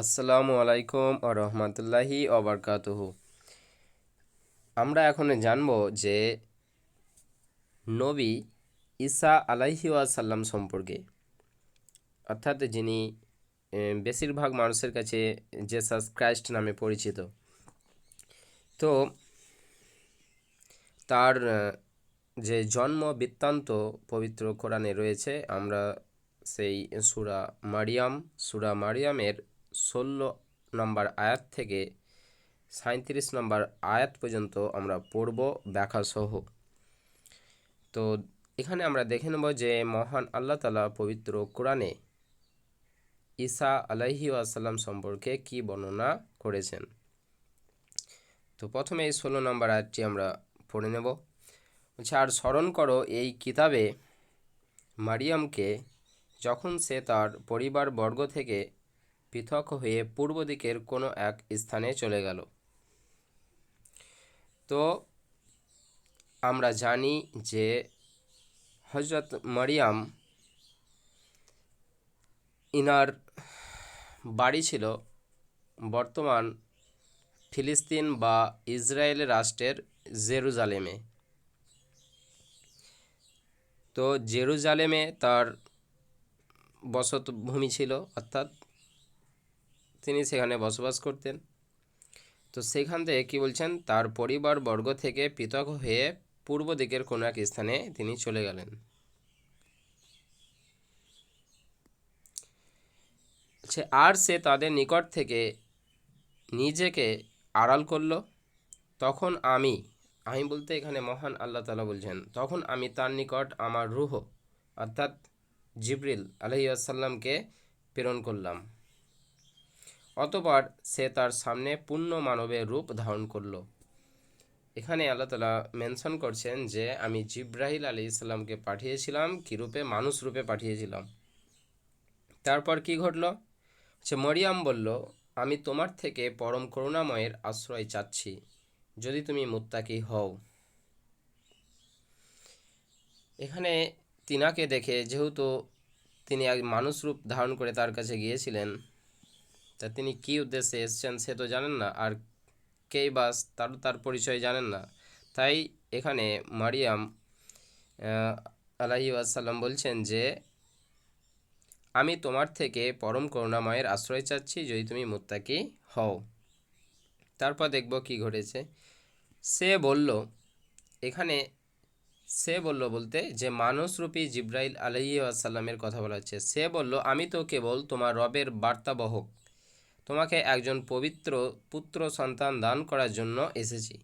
আসসালামু আলাইকুম ও রহমতুল্লাহি অবরকাতুহ আমরা এখন জানব যে নবী ঈসা আলাইহি ওয়াসাল্লাম সম্পর্কে। অর্থাৎ যিনি বেশিরভাগ মানুষের কাছে জেসাস ক্রাইস্ট নামে পরিচিত। তো তার যে জন্ম বৃত্তান্ত পবিত্র কোরআনে রয়েছে, আমরা সেই সুরা মারিয়াম, সুরা মারিয়ামের ষোলো নম্বর আয়াত থেকে সাঁত্রিশ নম্বর আয়াত পর্যন্ত আমরা পড়ব ব্যাখ্যাসহ। তো এখানে আমরা দেখে নেব যে মহান আল্লাহ তালা পবিত্র কোরআনে ঈসা আলাইহি আসাল্লাম সম্পর্কে কি বর্ণনা করেছেন। তো প্রথমে এই ষোলো নম্বর আয়াতটি আমরা পড়ে নেব। বলছে, আর স্মরণ করো এই কিতাবে মারিয়ামকে যখন সে তার পরিবার বর্গ থেকে পৃথক হয়ে পূর্ব দিকের কোনো এক স্থানে চলে গেল। তো আমরা জানি যে হজরত মারিয়াম ইনার বাড়ি ছিল বর্তমান ফিলিস্তিন বা ইসরায়েল রাষ্ট্রের জেরুজালেমে। তো জেরুজালেমে তার বসতভূমি ছিল, অর্থাৎ তিনি সেখানে বসবাস করতেন। তো সেখান থেকে কী বলছেন, তার পরিবার বর্গ থেকে পৃথক হয়ে পূর্ব দিকের কোনো এক স্থানে তিনি চলে গেলেন। আর সে তাদের নিকট থেকে নিজেকে আড়াল করল। তখন আমি আমি বলতে এখানে মহান আল্লাহ তালা বলছেন, তখন আমি তার নিকট আমার রুহ, অর্থাৎ জিবরিল আলহিউসাল্লামকে প্রেরণ করলাম। অতপর সে তার সামনে পূর্ণ মানবের রূপ ধারণ করল। এখানে আল্লাহ তালা মেনশন করছেন যে, আমি জিব্রাহিল আলী ইসলামকে পাঠিয়েছিলাম, কী রূপে? মানুষ রূপে পাঠিয়েছিলাম। তারপর কি ঘটলো? সে মরিয়াম বলল, আমি তোমার থেকে পরম করুণাময়ের আশ্রয় চাচ্ছি, যদি তুমি মুত্তাকি হও। এখানে তিনাকে দেখে, যেহেতু তিনি এক মানুষ রূপ ধারণ করে তার কাছে গিয়েছিলেন তা তিনি কী উদ্দেশ্যে এসছেন সে তো জানেন না, আর কেই বাস তার তার পরিচয় জানেন না। তাই এখানে মারিয়াম আলাহি আসাল্লাম বলছেন যে, আমি তোমার থেকে পরম করুণাময়ের আশ্রয় চাচ্ছি যদি তুমি মুত্তাকি হও। তারপর দেখব কি ঘটেছে। সে বলল, এখানে সে বলল বলতে যে, মানুষরূপী জিব্রাইল আলাহি আসাল্লামের কথা বলা হচ্ছে। সে বলল, আমি তো কেবল তোমার রবের বার্তাবহক তোমাকে একজন পবিত্র পুত্র সন্তান দান করার জন্য এসেছি।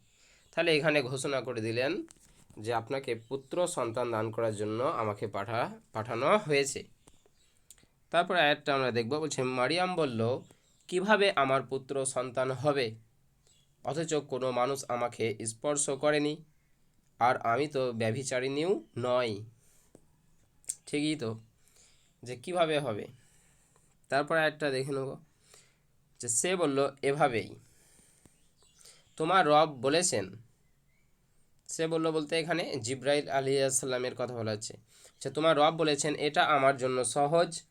তাহলে এখানে ঘোষণা করে দিলেন যে আপনাকে পুত্র সন্তান দান করার জন্য আমাকে পাঠা, পাঠানো হয়েছে। তারপর আয়াতটা আমরা দেখব, বলছে, মারিয়াম বলল, কীভাবে আমার পুত্র সন্তান হবে? অথচ কোনো মানুষ আমাকে স্পর্শ করেনি, আর আমি তো ব্যভিচারিণীও নয় ঠিকই তো, যে কীভাবে হবে? তারপর একটা দেখে নেব। যে সে বলল, এভাবেই। তোমার রব বলেছেন? সে বলল বলতে এখানে জিব্রাইল আলী আসাল্লামের কথা বলা হচ্ছে। যে তোমার রব বলেছেন, এটা আমার জন্য সহজ।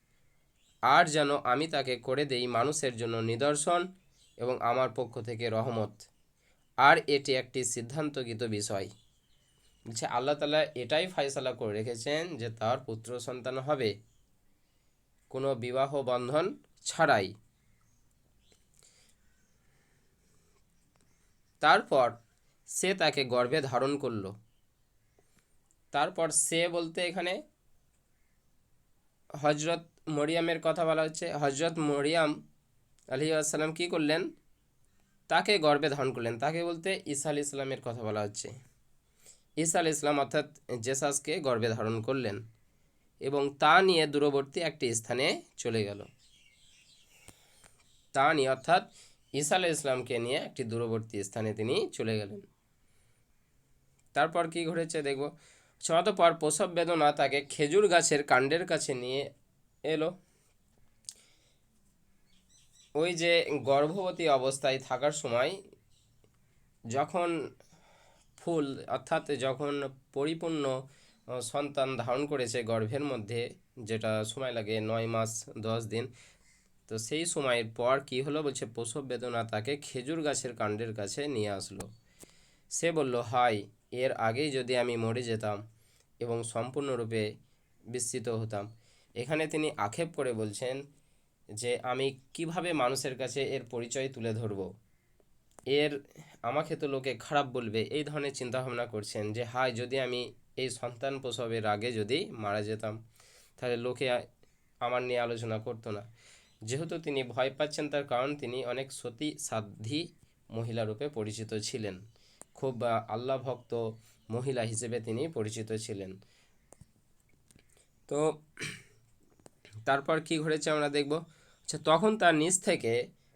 আর যেন আমি তাকে করে দেই মানুষের জন্য নিদর্শন এবং আমার পক্ষ থেকে রহমত। আর এটি একটি সিদ্ধান্তকৃত বিষয়। বলছে, আল্লাহ তালা এটাই ফায়সালা করে রেখেছেন যে তার পুত্র সন্তান হবে। কোনো বিবাহ বন্ধন ছাড়াই। তারপর সে তাকে গর্ভে ধারণ করল। তারপর সে বলতে এখানে হজরত মরিয়ামের কথা বলা হচ্ছে। হজরত মরিয়াম আলী আসসালাম কী করলেন? তাকে গর্বে ধারণ করলেন। তাকে বলতে ঈসা আলি ইসলামের কথা বলা হচ্ছে। ঈসা আলি ইসলাম অর্থাৎ জেসাসকে গর্বে ধারণ করলেন এবং তা নিয়ে দূরবর্তী একটি স্থানে চলে গেল। তা নিয়ে অর্থাৎ ঈসা আলি ইসলামকে নিয়ে একটি দূরবর্তী স্থানে তিনি চলে গেলেন। তারপর কি ঘটেছে দেখব? অতপর প্রসব বেদনা তাকে খেজুর গাছের কাণ্ডের কাছে নিয়ে এলো। ওই যে গর্ভবতী অবস্থায় থাকার সময় যখন ফুল অর্থাৎ যখন পরিপূর্ণ সন্তান ধারণ করেছে গর্ভের মধ্যে, যেটা সময় লাগে নয় মাস দশ দিন তো সেই সময়ের পর কি হলো বলছে, প্রসব বেদনা তাকে খেজুর গাছের কাণ্ডের কাছে নিয়ে আসলো। সে বলল হাই এর আগেই যদি আমি মরে যেতাম এবং সম্পূর্ণরূপে বিস্তৃত হতাম, এখানে তিনি আক্ষেপ করে বলছেন যে আমি কীভাবে মানুষের কাছে এর পরিচয় তুলে ধরব। এর, আমাকে তো লোকে খারাপ বলবে, এই ধরনের চিন্তাভাবনা করছেন যে হাই যদি আমি এই সন্তান প্রসবের আগে যদি মারা যেতাম, তাহলে লোকে আমার নিয়ে আলোচনা করতো না। যেহেতু তিনি ভয় পাচ্ছেন, তার কারণ তিনি অনেক সতী সাধ্বী মহিলা রূপে পরিচিত ছিলেন। খুব আল্লাহ ভক্ত মহিলা হিসেবে তিনি পরিচিত ছিলেন। তো তারপর কি ঘটেছে আমরা দেখব। আচ্ছা তখন তার নিজ থেকে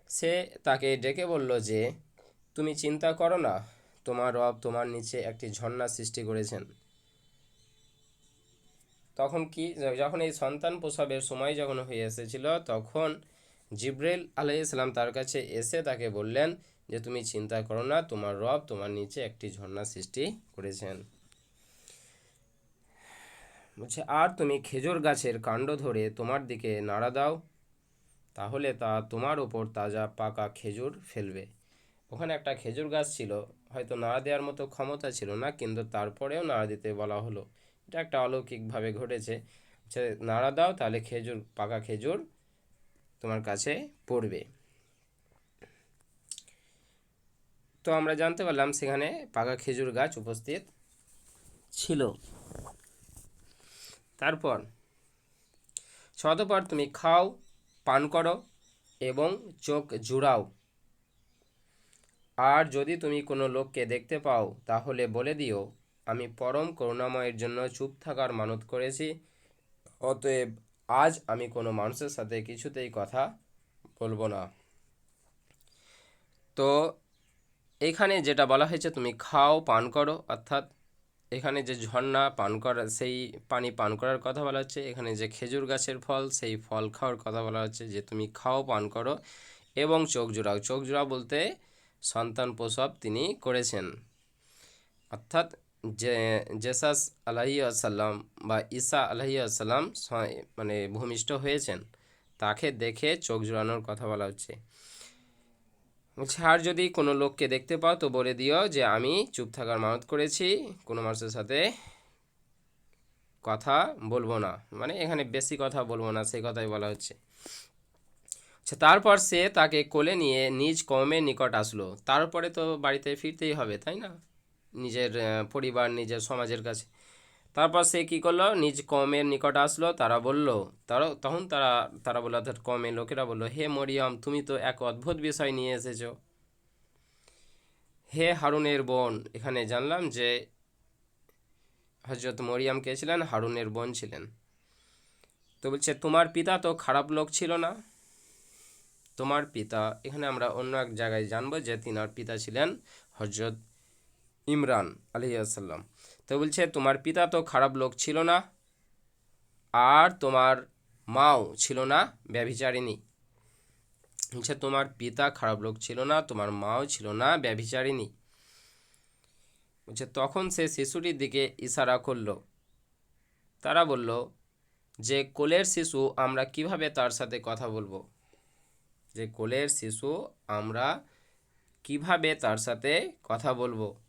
সে তাকে ডেকে বলল যে, তুমি চিন্তা করো না, তোমার রব তোমার নিচে একটি ঝর্ণা সৃষ্টি করেছেন। তখন কি, যখন এই সন্তান প্রসবের সময় যখন হয়ে এসেছিল, তখন জিব্রেল আলাই ইসলাম তার কাছে এসে তাকে বললেন যে, তুমি চিন্তা করো না, তোমার রব তোমার নিচে একটি ঝর্ণা সৃষ্টি করেছেন। বলছে, আর তুমি খেজুর গাছের কাণ্ড ধরে তোমার দিকে নাড়া দাও, তাহলে তা তোমার ওপর তাজা পাকা খেজুর ফেলবে। ওখানে একটা খেজুর গাছ ছিল, হয়তো নাড়া দেওয়ার মতো ক্ষমতা ছিল না, কিন্তু তারপরেও নাড়া দিতে বলা হলো। এটা একটা অলৌকিকভাবে ঘটেছে। নাড়া দাও, তাহলে খেজুর, পাকা খেজুর তোমার কাছে পড়বে। তো আমরা জানতে পারলাম সেখানে পাকা খেজুর গাছ উপস্থিত ছিল। তারপর শতপর তুমি খাও, পান করো এবং চোখ জুড়াও। আর যদি তুমি কোনো লোককে দেখতে পাও, তাহলে বলে দিও আমি পরম করুণাময়ের জন্য চুপ থাকার মানত করেছি, অতএব আজ আমি কোনো মানুষের সাথে কিছুতেই কথা বলব না। তো এখানে যেটা বলা হয়েছে, তুমি খাও, পান করো, অর্থাৎ এখানে যে ঝর্ণা পান করা, সেই পানি পান করার কথা বলা হচ্ছে। এখানে যে খেজুর গাছের ফল, সেই ফল খাওয়ার কথা বলা হচ্ছে যে তুমি খাও, পান করো এবং চোখ জোড়াও। চোখ জোড়া বলতে সন্তান প্রসব তিনি করেছেন। অর্থাৎ যে, জেসাস আলাহি আসাল্লাম বা ঈসা আলাহি আসাল্লাম মানে ভূমিষ্ঠ হয়েছেন, তাকে দেখে চোখ জোড়ানোর কথা বলা হচ্ছে। বলছে, আর যদি কোনো লোককে দেখতে পাও তো বলে দিও যে আমি চুপ থাকার মানত করেছি, কোনো মানুষের সাথে কথা বলব না। মানে এখানে বেশি কথা বলব না, সেই কথাই বলা হচ্ছে। আচ্ছা তারপর সে তাকে কোলে নিয়ে নিজ কমের নিকট আসলো। তারপরে তো বাড়িতে ফিরতেই হবে, তাই না? নিজের পরিবার, নিজের সমাজের কাছে। তারপর সে কি করল? নিজ কমের নিকট আসলো। তারা বলল তারা তখন তারা তারা বলল, অর্থাৎ কমের লোকেরা বলল, হে মরিয়ম, তুমি তো এক অদ্ভুত বিষয় নিয়ে এসেছ। হে হারুনের বোন। এখানে জানলাম যে হজরত মরিয়াম কে ছিলেন? হারুনের বোন ছিলেন। তো বলছে, তোমার পিতা তো খারাপ লোক ছিল না? তোমার পিতা এখানে আমরা অন্য এক জায়গায় জানব যে তিনার পিতা ছিলেন হজরত ইমরান আলহিয়াসাল্লাম তো বলছে, তোমার পিতা তো খারাপ লোক ছিল না, আর তোমার মাও ছিল না, ব্যভিচারিণী। বলছে, তোমার পিতা খারাপ লোক ছিল না, তোমার মাও ছিল না, ব্যভিচারিণী। বলছে, তখন সে শিশুটির দিকে ইশারা করল। তারা বলল, যে কোলের শিশু আমরা কীভাবে তার সাথে কথা বলব? যে কোলের শিশু আমরা কীভাবে তার সাথে কথা বলব?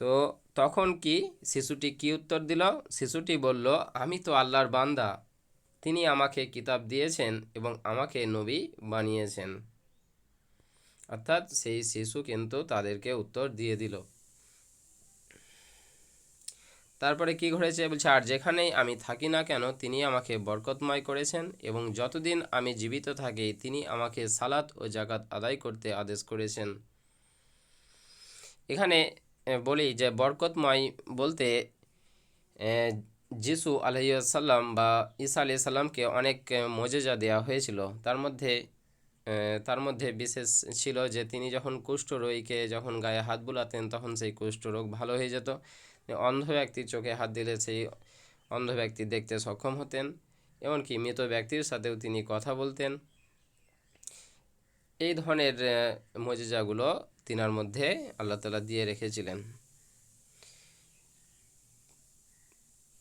তো তখন কি শিশুটি কি উত্তর দিল? শিশুটি বলল, আমি তো আল্লাহর বান্দা। তিনি আমাকে কিতাব দিয়েছেন এবং আমাকে নবী বানিয়েছেন। অর্থাৎ সেই শিশু কিন্তু তাদেরকে উত্তর দিয়ে দিল। তারপরে কি ঘটেছে? বলছে, আর যেখানেই আমি থাকি না কেন, তিনি আমাকে বরকতময় করেছেন এবং যতদিন আমি জীবিত থাকি, তিনি আমাকে সালাত ও জাকাত আদায় করতে আদেশ করেছেন। এখানে বলি যে বরকতময় বলতে যিশু আলহিসাল্লাম বা ঈসা আলি সাল্লামকে অনেক মজেজা দেওয়া হয়েছিল। তার মধ্যে তার মধ্যে বিশেষ ছিল যে তিনি যখন কুষ্ঠরোগীকে যখন গায়ে হাত বুলাতেন, তখন সেই কুষ্ঠরোগ ভালো হয়ে যেত। অন্ধ ব্যক্তির চোখে হাত দিলে সেই অন্ধ ব্যক্তি দেখতে সক্ষম হতেন, এমনকি মৃত ব্যক্তির সাথেও তিনি কথা বলতেন। এই ধরনের মজিজাগুলো তিনার মধ্যে আল্লাহ তালা দিয়ে রেখেছিলেন।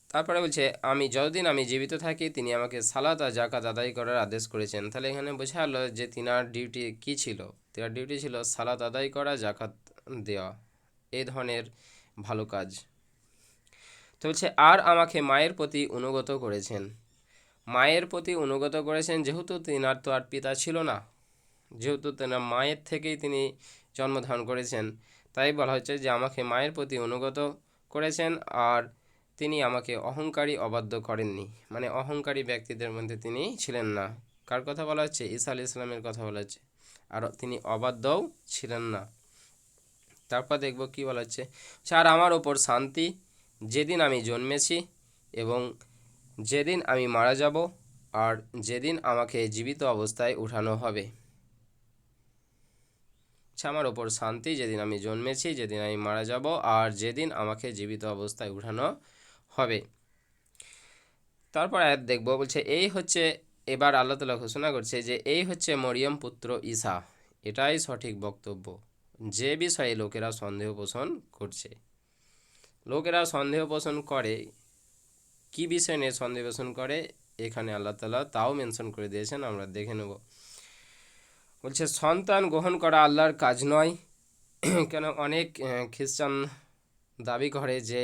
তারপরে বলছে, আমি যতদিন আমি জীবিত থাকি, তিনি আমাকে সালাত আর জাকাত আদায় করার আদেশ করেছেন। তাহলে এখানে বোঝা গেলো যে তিনার ডিউটি কি ছিল? তিনার ডিউটি ছিল সালাত আদায় করা জাকাত দেওয়া। এ ধরনের ভালো কাজ। তো বলছে, আর আমাকে মায়ের প্রতি অনুগত করেছেন। মায়ের প্রতি অনুগত করেছেন, যেহেতু তিনার তো আর পিতা ছিল না। যেহেতু তেনার মায়ের থেকেই তিনি জন্মধারণ করেছেন। তাই বলা হচ্ছে যে আমাকে মায়ের প্রতি অনুগত করেছেন আর তিনি আমাকে অহংকারী অবাধ্য করেননি। মানে অহংকারী ব্যক্তিদের মধ্যে তিনি ছিলেন না। কার কথা বলা হচ্ছে? ঈসা আলি ইসলামের কথা বলা হচ্ছে। আর তিনি অবাধ্যও ছিলেন না। তারপর দেখব কি বলা হচ্ছে। আর আমার ওপর শান্তি, যেদিন আমি জন্মেছি এবং যেদিন আমি মারা যাব আর যেদিন আমাকে জীবিত অবস্থায় উঠানো হবে। আমার ওপর শান্তি, যেদিন আমি জন্মেছি, যেদিন আমি মারা যাব, আর যেদিন আমাকে জীবিত অবস্থায় উঠানো হবে। তারপর আয়াত দেখব, বলছে, এই হচ্ছে, এবার আল্লাহ তালা ঘোষণা করছে যে, এই হচ্ছে মরিয়ম পুত্র ঈসা। এটাই সঠিক বক্তব্য। যে বিষয়ে লোকেরা সন্দেহ পোষণ করছে। লোকেরা সন্দেহ পোষণ করে, কি বিষয় নিয়ে সন্দেহ পোষণ করে, এখানে আল্লাহ তালা তাও মেনশন করে দিয়েছেন, আমরা দেখে নেব। বলছে, সন্তান গ্রহণ করা আল্লাহর কাজ নয়। কেন অনেক খ্রিস্টান দাবি করে যে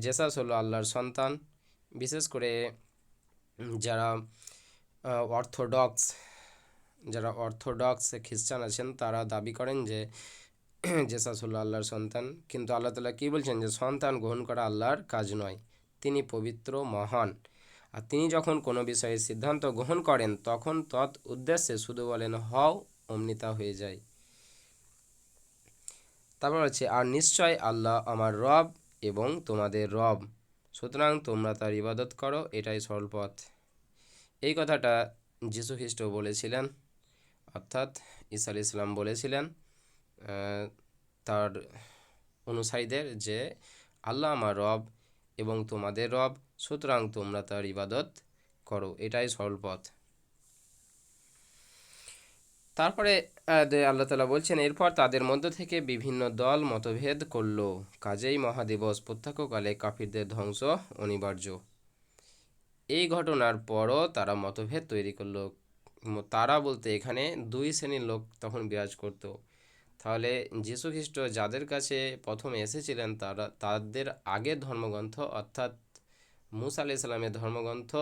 জেসাস হলো আল্লাহর সন্তান। বিশেষ করে যারা অর্থোডক্স যারা অর্থোডক্স খ্রিস্টান আছেন, তারা দাবি করেন যে, জেসাস হলো আল্লাহর সন্তান। কিন্তু আল্লাহ তালা কী বলছেন যে, সন্তান গ্রহণ করা আল্লাহর কাজ নয়। তিনি পবিত্র, মহান। আর তিনি যখন কোনো বিষয়ে সিদ্ধান্ত গ্রহণ করেন, তখন তৎ উদ্দেশ্যে শুধু বলেন, হও অমনি তা হয়ে যায়। তারপর হচ্ছে আর নিশ্চয় আল্লাহ আমার রব এবং তোমাদের রব। সুতরাং তোমরা তার ইবাদত করো, এটাই সরল পথ। এই কথাটা খ্রিস্ট বলেছিলেন। অর্থাৎ ঈসা ইসলাম বলেছিলেন তার অনুসারীদের যে, আল্লাহ আমার রব এবং তোমাদের রব, সুতরাং তোমরা তার ইবাদত করো। এটাই সরল পথ। তারপরে আল্লাহ তালা বলছেন, এরপর তাদের মধ্য থেকে বিভিন্ন দল মতভেদ করল। কাজেই মহাদিবস প্রত্যক্ষকালে কাফিরদের ধ্বংস অনিবার্য। এই ঘটনার পরও তারা মতভেদ তৈরি করল। তারা বলতে এখানে দুই শ্রেণির লোক তখন বিরাজ করতো। তাহলে যীশু খ্রিস্ট যাদের কাছে প্রথমে এসেছিলেন, তারা, তাদের আগের ধর্মগ্রন্থ, অর্থাৎ মুসা আলি ইসলামের ধর্মগ্রন্থ,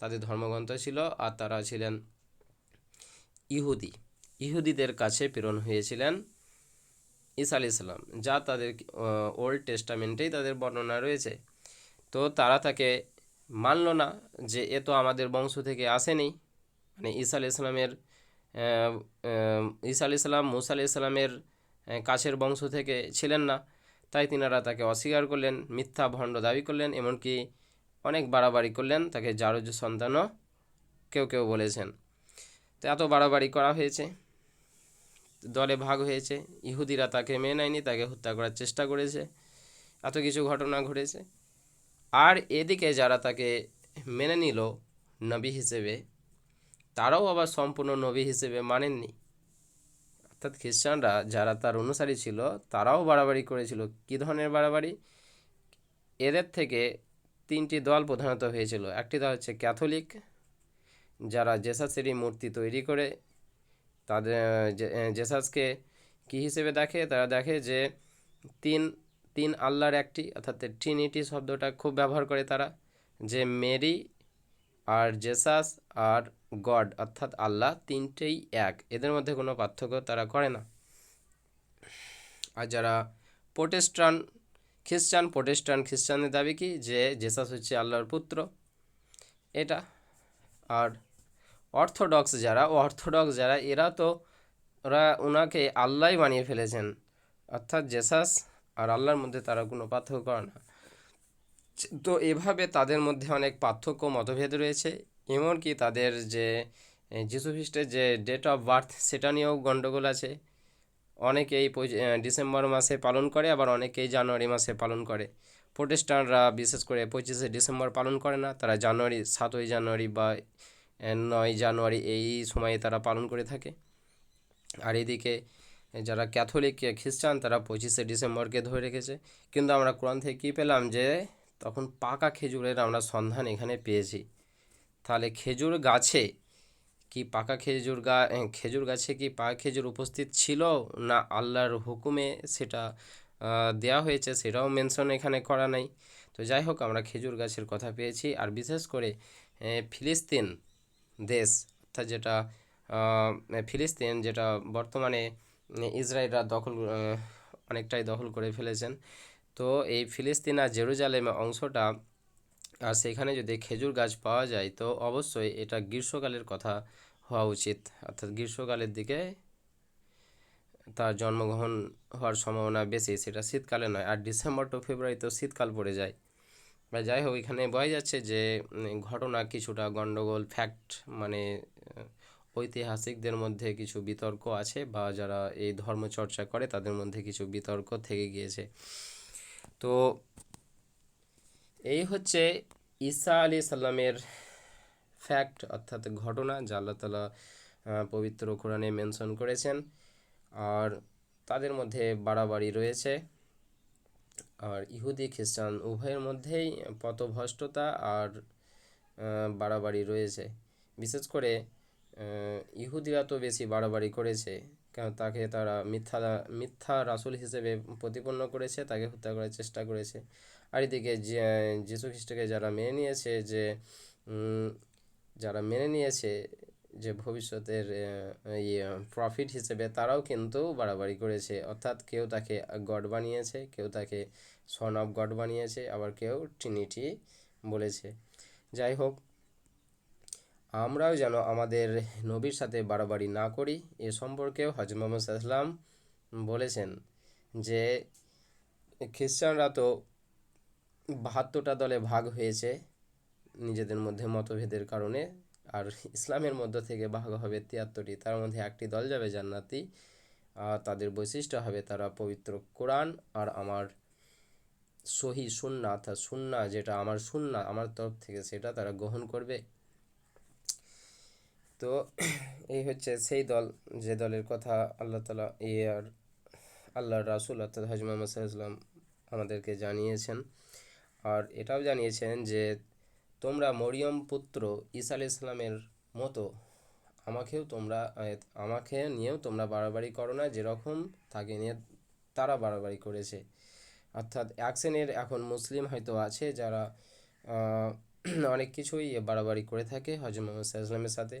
তাদের ধর্মগ্রন্থ ছিল, আর তারা ছিলেন ইহুদি। ইহুদিদের কাছে প্রেরণ হয়েছিলেন ঈসা আলি ইসলাম যা তাদের ওল্ড টেস্টামেন্টেই তাদের বর্ণনা রয়েছে। তো তারা তাকে মানল না যে, এ তো আমাদের বংশ থেকে আসেনি। মানে ঈসা আলি ইসলামের ঈসা আলি ইসলাম মুসা আলি আহ, কাছের বংশ থেকে ছিলেন না। তাই তিনারা তাকে অস্বীকার করলেন মিথ্যা ভণ্ড দাবি করলেন এমনকি অনেক বাড়াবাড়ি করলেন তাকে জারজ সন্তানও কেউ কেউ বলেছেন। তো এত বাড়াবাড়ি করা হয়েছে দলে ভাগ হয়েছে ইহুদিরা তাকে মেনে নেয়নি তাকে হত্যা করার চেষ্টা করেছে এত কিছু ঘটনা ঘটেছে। আর এদিকে যারা তাকে মেনে নিল নবী হিসেবে তারাও আবার সম্পূর্ণ নবী হিসেবে মানেননি। অর্থাৎ খ্রিস্টানরা যারা তার অনুসারী ছিল, তারাও বাড়াবাড়ি করেছিল। কী ধরনের বাড়াবাড়ি? এদের থেকে তিনটি দল প্রধানত হয়েছিল। একটি দল হচ্ছে ক্যাথলিক, যারা জেসাসেরই মূর্তি তৈরি করে। তাদের জেসাসকে কী হিসেবে দেখে? তারা দেখে যে তিন তিন আল্লাহর একটি, অর্থাৎ ট্রিনিটি শব্দটা খুব ব্যবহার করে তারা। যে মেরি আর জেসাস আর গড, অর্থাৎ আল্লাহ, তিনটেই এক। এদের মধ্যে কোনো পার্থক্য তারা করে না। আর যারা প্রোটেস্টান, খ্রিস্টান, প্রোটেস্টান খ্রিস্টানদের দাবি কি? যে জেসাস হচ্ছে আল্লাহর পুত্র। এটা। আর অর্থোডক্স যারা অর্থোডক্স যারা, এরা তো, ওরা ওনাকে আল্লাহ বানিয়ে ফেলেছেন। অর্থাৎ জেসাস আর আল্লাহর মধ্যে তারা কোনো পার্থক্য করে না। তো এভাবে তাদের মধ্যে অনেক পার্থক্য, মতভেদ রয়েছে। এমনকি তাদের যে যিশু খ্রিস্টের যে ডেট অফ বার্থ সেটা নিয়েও গণ্ডগোল আছে। অনেকেই ডিসেম্বর মাসে পালন করে, আবার অনেকেই জানুয়ারি মাসে পালন করে। প্রোটেস্টানরা বিশেষ করে পঁচিশে ডিসেম্বর পালন করে না, তারা জানুয়ারি, সাতই জানুয়ারি বা নয় জানুয়ারি এই সময়ে তারা পালন করে থাকে। আর এদিকে যারা ক্যাথলিক খ্রিস্টান, তারা পঁচিশে ডিসেম্বরকে ধরে রেখেছে। কিন্তু আমরা কোরআন থেকে কী পেলাম যে, তখন পাকা খেজুরের আমরা সন্ধান এখানে পেয়েছি। তাহলে খেজুর গাছে কি পাকা খেজুর গা খেজুর গাছে কি পাকা খেজুর উপস্থিত ছিল না আল্লাহর হুকুমে সেটা দেওয়া হয়েছে সেটাও মেনশন এখানে করা নাই। তো যাই হোক, আমরা খেজুর গাছের কথা পেয়েছি। আর বিশেষ করে ফিলিস্তিন দেশ, অর্থাৎ যেটা ফিলিস্তিন যেটা বর্তমানে ইসরায়েলরা দখল অনেকটাই দখল করে ফেলেছেন। তো এই ফিলিস্তিন আর জেরুজালেম অংশটা আর সেখানে যদি খেজুর গাছ পাওয়া যায়, তো অবশ্যই এটা গ্রীষ্মকালের কথা হওয়া উচিত। অর্থাৎ গ্রীষ্মকালের দিকে তার জন্মগ্রহণ হওয়ার সম্ভাবনা বেশি, সেটা শীতকালে নয়। আর ডিসেম্বর টু ফেব্রুয়ারি তো শীতকাল পড়ে যায়। বা যাই হোক, এখানে বোঝা যাচ্ছে যে ঘটনা কিছুটা গণ্ডগোল ফ্যাক্ট মানে ঐতিহাসিকদের মধ্যে কিছু বিতর্ক আছে বা যারা এই ধর্ম চর্চা করে, তাদের মধ্যে কিছু বিতর্ক থেকে গিয়েছে। তো এই হচ্ছে ঈসা আলী সাল্লামের ফ্যাক্ট অর্থাৎ ঘটনা যা আল্লাহ তালা পবিত্র কোরআনে মেনশন করেছেন। আর তাদের মধ্যে বাড়াবাড়ি রয়েছে। আর ইহুদি, খ্রিস্টান উভয়ের মধ্যেই পথভ্রষ্টতা আর বাড়াবাড়ি রয়েছে। বিশেষ করে ইহুদিরা তো বেশি বাড়াবাড়ি করেছে। তাকে তারা মিথ্যা মিথ্যা রাসুল হিসেবে প্রতিপন্ন করেছে, তাকে হত্যা করার চেষ্টা করেছে। আর এদিকে যীশু খ্রিস্টকে যারা মেনে নিয়েছে যে যারা মেনে নিয়েছে যে ভবিষ্যতের ইয়ে প্রফিট হিসেবে, তারাও কিন্তু বাড়াবাড়ি করেছে। অর্থাৎ কেউ তাকে গড বানিয়েছে, কেউ তাকে সন অফ গড বানিয়েছে, আবার কেউ ট্রিনিটি বলেছে। যাই হোক আমরাও যেন আমাদের নবীর সাথে বাড়াবাড়ি না করি, এ সম্পর্কেও হজরত মোহাম্মদ সাল্লাম বলেছেন যে, খ্রিস্টানরা তো বাহাত্তরটা দলে ভাগ হয়েছে নিজেদের মধ্যে মতভেদের কারণে, আর ইসলামের মধ্য থেকে ভাগ হবে তিয়াত্তরটি, তার মধ্যে একটি দল যাবে জান্নাতি, আর তাদের বৈশিষ্ট্য হবে তারা পবিত্র কোরআন আর আমার সহি সুন্না অর্থাৎ সুন্না যেটা আমার সুন্না আমার তরফ থেকে সেটা তারা গ্রহণ করবে। তো এই হচ্ছে সেই দল, যে দলের কথা আল্লাহ তালা আর আল্লাহর রাসুল অর্থাৎ হজ মোহাম্মদ সাল্লাম আমাদেরকে জানিয়েছেন। আর এটাও জানিয়েছেন যে, তোমরা মরিয়ম পুত্র ঈসা আলাইহিস সালামের মতো, আমাকেও তোমরা, আমাকে নিয়েও তোমরা বাড়াবাড়ি করো না, যেরকম তাকে নিয়ে তারা বাড়াবাড়ি করেছে। অর্থাৎ এক শ্রেণির এখন মুসলিম হয়তো আছে যারা অনেক কিছুই বাড়াবাড়ি করে থাকে হজরত মোহাম্মদ সাল্লামের সাথে।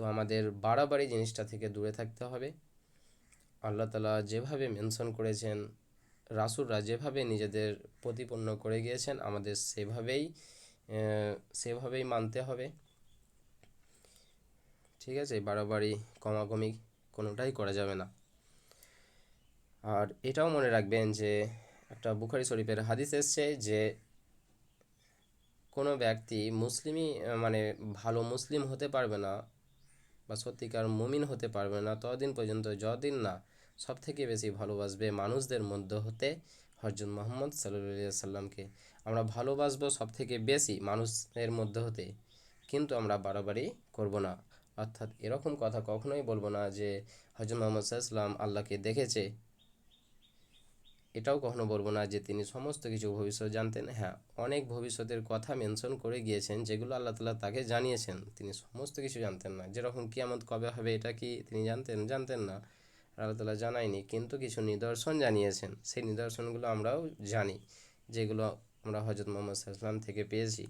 তো আমাদের বাড়াবাড়ি জিনিসটা থেকে দূরে থাকতে হবে। আল্লাহ তালা যেভাবে মেনশন করেছেন, রাসুলরা যেভাবে নিজেদের প্রতিপন্ন করে গিয়েছেন, আমাদের সেভাবেই সেভাবেই মানতে হবে। ঠিক আছে বাড়াবাড়ি, কমাকমি কোনোটাই করা যাবে না। আর এটাও মনে রাখবেন যে, একটা বুখারি শরীফের হাদিস এসছে যে, কোনো ব্যক্তি মুসলিমই মানে ভালো মুসলিম হতে পারবে না বা সত্যিকার মুমিন হতে পারবে না, ততদিন পর্যন্ত যতদিন না সব থেকে বেশি ভালোবাসবে মানুষদের মধ্য হতে হজরত মোহাম্মদ সাল্লাহ সাল্লামকে আমরা ভালোবাসবো সব থেকে বেশি মানুষের মধ্য হতে, কিন্তু আমরা বাড়াবাড়ি করব না। অর্থাৎ এরকম কথা কখনোই বলব না যে হজরত মোহাম্মদ সাল্লাম আল্লাহকে দেখেছে এটাও কখনো বলব না যে তিনি সমস্ত কিছু ভবিষ্যৎ জানতেন। হ্যাঁ অনেক ভবিষ্যতের কথা মেনশন করে গিয়েছেন, যেগুলো আল্লাহ তালা তাকে জানিয়েছেন। তিনি সমস্ত কিছু জানতেন না। যেরকম কিয়ামত কবে হবে এটা কি তিনি জানতেন? জানতেন না। আল্লাহ তালা জানায়নি, কিন্তু কিছু নিদর্শন জানিয়েছেন। সেই নিদর্শনগুলো আমরাও জানি, যেগুলো আমরা হজরত মোহাম্মদ সাল্লাম থেকে পেয়েছি।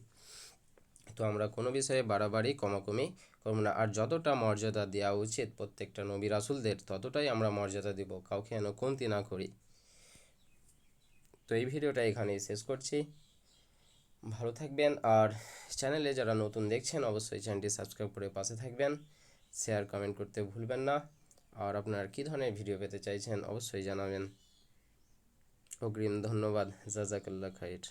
তো আমরা কোনো বিষয়ে বাড়াবাড়ি, কমাকমি করব না। আর যতটা মর্যাদা দেওয়া উচিত প্রত্যেকটা নবী রাসুলদের, ততটাই আমরা মর্যাদা দিব। কাউকে যেন কমতি না করি। তো এই ভিডিওটা এখানেই শেষ করছি। ভালো থাকবেন আর চ্যানেলে যারা নতুন দেখছেন, অবশ্যই চ্যানেলটি সাবস্ক্রাইব করে পাশে থাকবেন। শেয়ার, কমেন্ট করতে ভুলবেন না। আর আপনারা কী ধরনের ভিডিও পেতে চাইছেন, অবশ্যই জানাবেন। অগ্রিম ধন্যবাদ। জাজাকাল্লা খাইর।